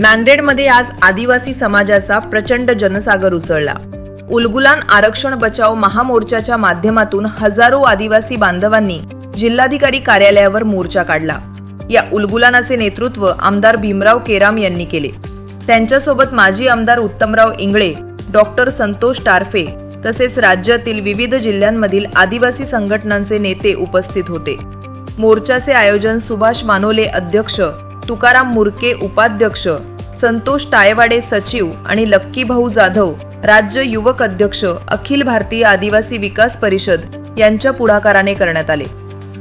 नांदेडमध्ये आज आदिवासी समाजाचा प्रचंड जनसागर उसळला. उलगुलान आरक्षण बचाव महामोर्चाच्या माध्यमातून हजारो आदिवासी बांधवांनी जिल्हाधिकारी कार्यालयावर मोर्चा काढला. या उलगुलानाचे नेतृत्व आमदार भीमराव केराम यांनी केले. त्यांच्यासोबत माजी आमदार उत्तमराव इंगळे डॉक्टर संतोष टारफे तसेच राज्यातील विविध जिल्ह्यांमधील आदिवासी संघटनांचे नेते उपस्थित होते. मोर्चाचे आयोजन सुभाष मानोले अध्यक्ष तुकाराम मुरके उपाध्यक्ष संतोष टायवाडे सचिव आणि लक्की भाऊ जाधव राज्य युवक अध्यक्ष अखिल भारतीय आदिवासी विकास परिषद यांच्या पुढाकाराने करण्यात आले.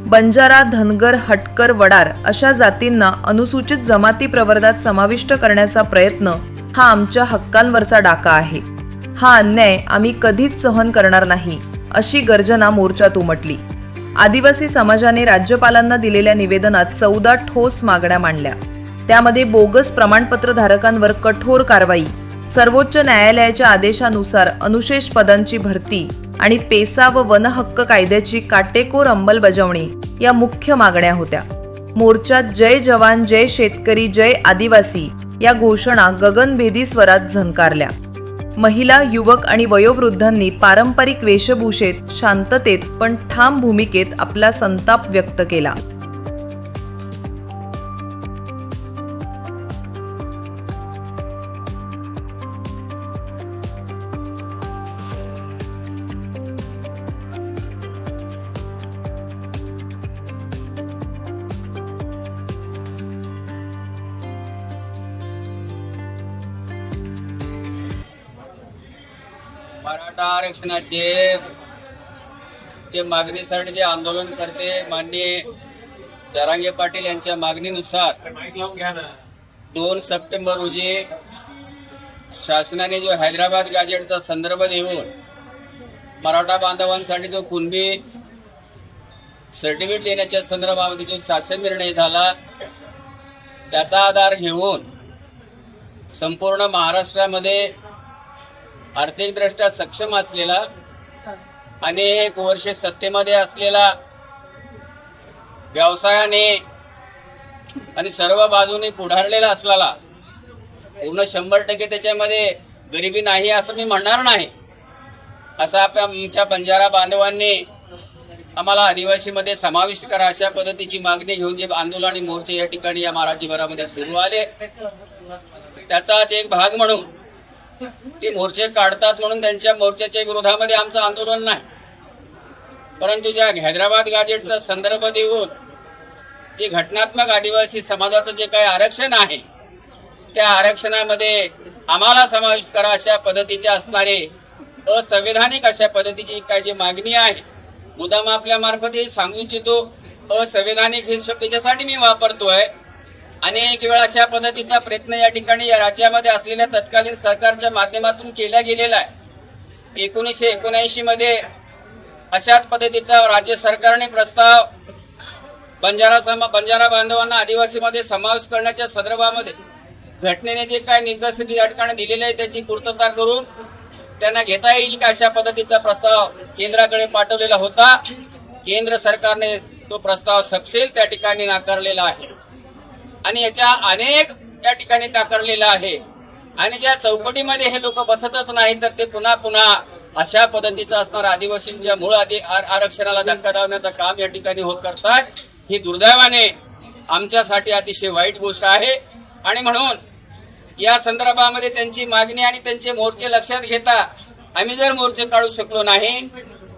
बंजारा धनगर हटकर वडार अशा जातींना अनुसूचित जमाती प्रवर्गात समाविष्ट करण्याचा प्रयत्न हा आमच्या हक्कांवरचा डाका आहे. हा अन्याय आम्ही कधीच सहन करणार नाही अशी गर्जना मोर्चात उमटली. आदिवासी समाजाने राज्यपालांना दिलेल्या निवेदनात चौदा ठोस मागण्या मांडल्या. त्यामध्ये बोगस प्रमाणपत्र धारकांवर कठोर कारवाई सर्वोच्च न्यायालयाच्या आदेशानुसार अनुशेष पदांची भरती आणि पेसा व वनहक्क कायद्याची काटेकोर अंमलबजावणी या मुख्य मागण्या होत्या. मोर्चात जय जवान जय शेतकरी जय आदिवासी या घोषणा गगनभेदी स्वरात झंकारल्या महिला युवक आणि वयोवृद्धांनी पारंपरिक वेशभूषेत शांततेत पण ठाम भूमिकेत आपला संताप व्यक्त केला. मराठा आरक्षणाचे ते मागणीसाठी जे आंदोलन करते माननीय जरांगे पाटील यांच्या मागणीनुसार दोन सप्टेंबर रोजी शासनाने जो हैदराबाद गॅजेटचा संदर्भ देऊन मराठा बांधवांसाठी जो कुणबी सर्टिफिकेट देण्याच्या संदर्भामध्ये जो शासन निर्णय झाला त्याचा आधार घेऊन संपूर्ण महाराष्ट्रामध्ये आर्थिकदृष्ट्या सक्षम असलेला अनेक वर्षे सत्तेमध्ये असलेला व्यवसायाने आणि सर्व बाजूने पुढारलेला असलेला पूर्ण शंभर टक्के त्याच्यामध्ये गरिबी नाही असं मी म्हणणार नाही. असं आपल्या आमच्या बंजारा बांधवांनी आम्हाला आदिवासीमध्ये समाविष्ट करा अशा पद्धतीची मागणी घेऊन जे आंदोलन आणि मोर्चे या ठिकाणी या महाराष्ट्रभरामध्ये सुरू आले. त्याचाच एक भाग म्हणून ते मोर्चे काढतात म्हणून त्यांच्या मोर्चाच्या विरोधामध्ये आमचं आंदोलन नाही. परंतु ज्या हैदराबाद गाजेटचा संदर्भ देऊन जे घटनात्मक आदिवासी समाजाचं जे काही आरक्षण आहे त्या आरक्षणामध्ये आम्हाला समाविष्ट करा अशा पद्धतीचे असणारे असंवैधानिक अशा पद्धतीची काय जी मागणी आहे मुदाम आपल्या मार्फत हे सांगू इच्छितो असंवैधानिक हे शब्द त्याच्यासाठी मी वापरतोय. अनेक वेळा अशा पद्धतीचा प्रयत्न या ठिकाणी या राज्यामध्ये असलेल्या तत्कालीन सरकारच्या माध्यमातून केला गेलेला आहे. एकोणीसशे एकोणऐंशी मध्ये अशाच पद्धतीचा राज्य सरकारने प्रस्ताव बंजारा सम बंजारा बांधवांना आदिवासीमध्ये समावेश करण्याच्या संदर्भामध्ये घटनेने जे काय निर्देश या ठिकाणी दिलेले आहे त्याची पूर्तता करून त्यांना घेता येईल का अशा पद्धतीचा प्रस्ताव केंद्राकडे पाठवलेला होता. केंद्र सरकारने तो प्रस्ताव सपशेल त्या ठिकाणी नाकारलेला आहे. आणि याच्या अनेक त्या ठिकाणी नाकारलेला आहे. आणि ज्या चौकटीमध्ये हे लोक बसतच नाही तर ते पुन्हा पुन्हा अशा पद्धतीचं असणार. आदिवासींच्या मूळ आधी आर- आरक्षणाला धक्का लावण्याचं काम या ठिकाणी होत करतात. ही दुर्दैवाने आमच्यासाठी अतिशय वाईट गोष्ट आहे. आणि म्हणून या संदर्भामध्ये त्यांची मागणी आणि त्यांचे मोर्चे लक्षात घेता आम्ही जर मोर्चे काढू शकलो नाही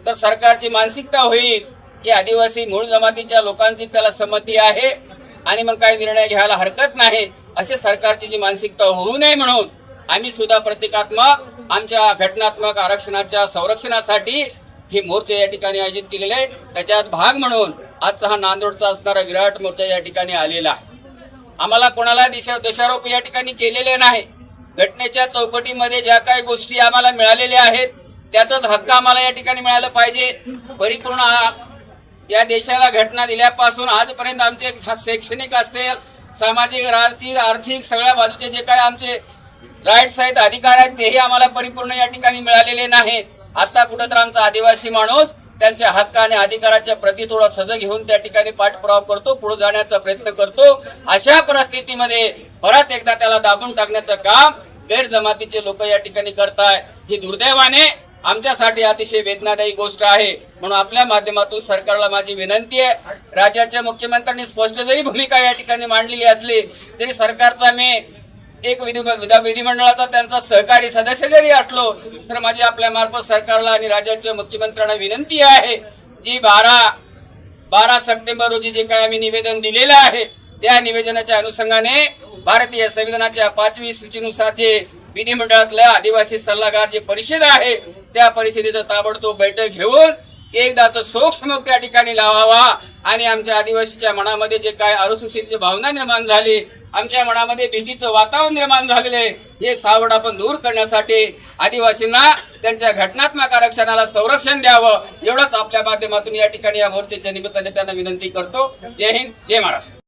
तर सरकारची मानसिकता होईल. की आदिवासी मूळ जमातीच्या लोकांची त्याला संमती आहे. आणि मग काही निर्णय घ्यायला हरकत नाही असे सरकारची जी मानसिकता होऊ नये म्हणून आम्ही सुद्धा प्रतिकात्मक आमच्या घटनात्मक आरक्षणाच्या संरक्षणासाठी हे मोर्चे या ठिकाणी आयोजित केलेले आहे. त्याच्यात भाग म्हणून आजचा हा नांदोडचा असणारा विराट मोर्चा या ठिकाणी आलेला आहे. आम्हाला कोणाला दिशा दोषारोप या ठिकाणी केलेले नाही. घटनेच्या चौकटीमध्ये ज्या काही गोष्टी आम्हाला मिळालेल्या आहेत त्याचाच हक्क आम्हाला या ठिकाणी मिळालं पाहिजे. परिपूर्ण या देशाला घटना दिल्यापासून आजपर्यंत आमचे शैक्षणिक असेल सामाजिक राजकीय आर्थिक सगळ्या बाजूचे जे काय आमचे राईट्स आहेत अधिकार आहेत तेही आम्हाला परिपूर्ण या ठिकाणी मिळालेले नाही आता कुठं तर आमचा आदिवासी माणूस त्यांच्या हक्क आणि अधिकाराच्या प्रती थोडा सजग घेऊन त्या ठिकाणी पाठपुरावा करतो पुढे जाण्याचा प्रयत्न करतो. अशा परिस्थितीमध्ये परत एकदा त्याला दाबून टाकण्याचं काम गैरजमातीचे लोक या ठिकाणी करताय. ही दुर्दैवाने आमच्यासाठी अतिशय वेदनादायी गोष्ट आहे. म्हणून आपल्या माध्यमातून सरकारला माझी विनंती आहे. राज्याच्या मुख्यमंत्र्यांनी स्पष्ट जरी भूमिका या ठिकाणी मांडलेली असली तरी सरकारचा मी एक विधी विधा- विधिमंडळाचा त्यांचा सहकारी सदस्य जरी असलो तर माझी आपल्या मार्फत सरकारला आणि राज्याच्या मुख्यमंत्र्यांना विनंती आहे जी बारा बारा सप्टेंबर रोजी जे काय आम्ही निवेदन दिलेलं आहे त्या निवेदनाच्या अनुषंगाने भारतीय संविधानाच्या पाचवी सूचीनुसार जे विधिमंडळातल्या आदिवासी सल्लागार जी परिषद आहे त्या परिषदेचा ताबडतोब बैठक घेऊन एकदाच सूक्ष्म त्या ठिकाणी लावावा. आणि आमच्या आदिवासीच्या मनामध्ये जे काय अनुसूचित भावना निर्माण झाली आमच्या मनामध्ये भीतीचं वातावरण निर्माण झालेले हे सावड आपण दूर करण्यासाठी आदिवासींना त्यांच्या घटनात्मक आरक्षणाला संरक्षण द्यावं एवढंच आपल्या माध्यमातून या ठिकाणी या मोर्चेच्या निमित्ताने त्यांना विनंती करतो. जय हिंद जय महाराष्ट्र.